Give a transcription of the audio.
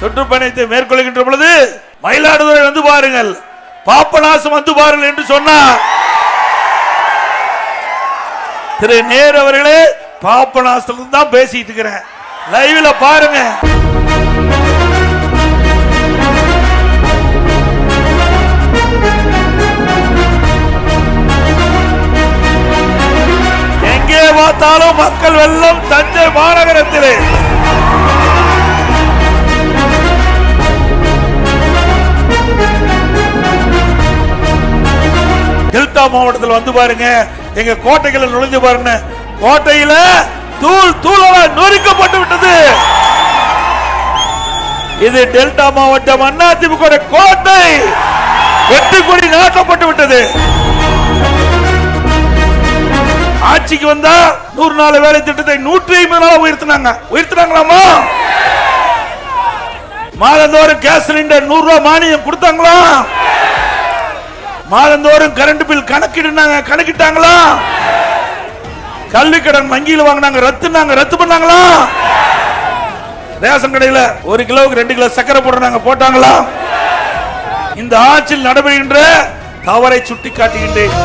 சுற்றுப்பயணத்தை மேற்கொள்கின்ற பொழுது மயிலாடுதுறை வந்து பாருங்கள். பாப்பநாசம் வந்து பாருங்கள் என்று சொன்னார். திரு நேர் அவர்களே பாப்பநாசத்துல தான் பேசிட்டு இருக்கிறேன். லைவ்ல பாருங்க. எங்கே பார்த்தாலும் மக்கள் வெள்ளம் தஞ்சை மாநகரத்திலே. டெல்டா மாவட்டத்தில் வந்து பாருங்க. எங்க கோட்டைகளை நுழைஞ்சு பாருங்க. கோட்டையில தூள் தூளா நொறுக்கப்பட்டு விட்டது. இது டெல்டா மாவட்டம் அதிமுக கோட்டை. வெட்டு கொடி நாட்டப்பட்டு விட்டது. ஆட்சிக்கு வந்தா நூறு நாள் வேலை திட்டத்தை நூற்றி ஐம்பது நாள் உயர்த்தினாங்க. உயர்த்தினாங்களாமா? மாதந்தோறும் கேஸ் சிலிண்டர் நூறு ரூபாய் மானியம் கொடுத்தாங்களா? மாதந்தோறும் கரண்ட் பில் கணக்கிடுனாங்க கணக்கிட்டாங்களா? கல்வி கடன் வங்கியில் வாங்கினாங்க ரத்துனாங்க ரத்து பண்ணாங்களா? ரேஷன் கடையில் ஒரு கிலோவுக்கு ரெண்டு கிலோ சக்கரை போடுறாங்க போட்டாங்களா? இந்த ஆட்சியில் நடைபெறுகின்ற தவறை சுட்டி காட்டுகின்றேன்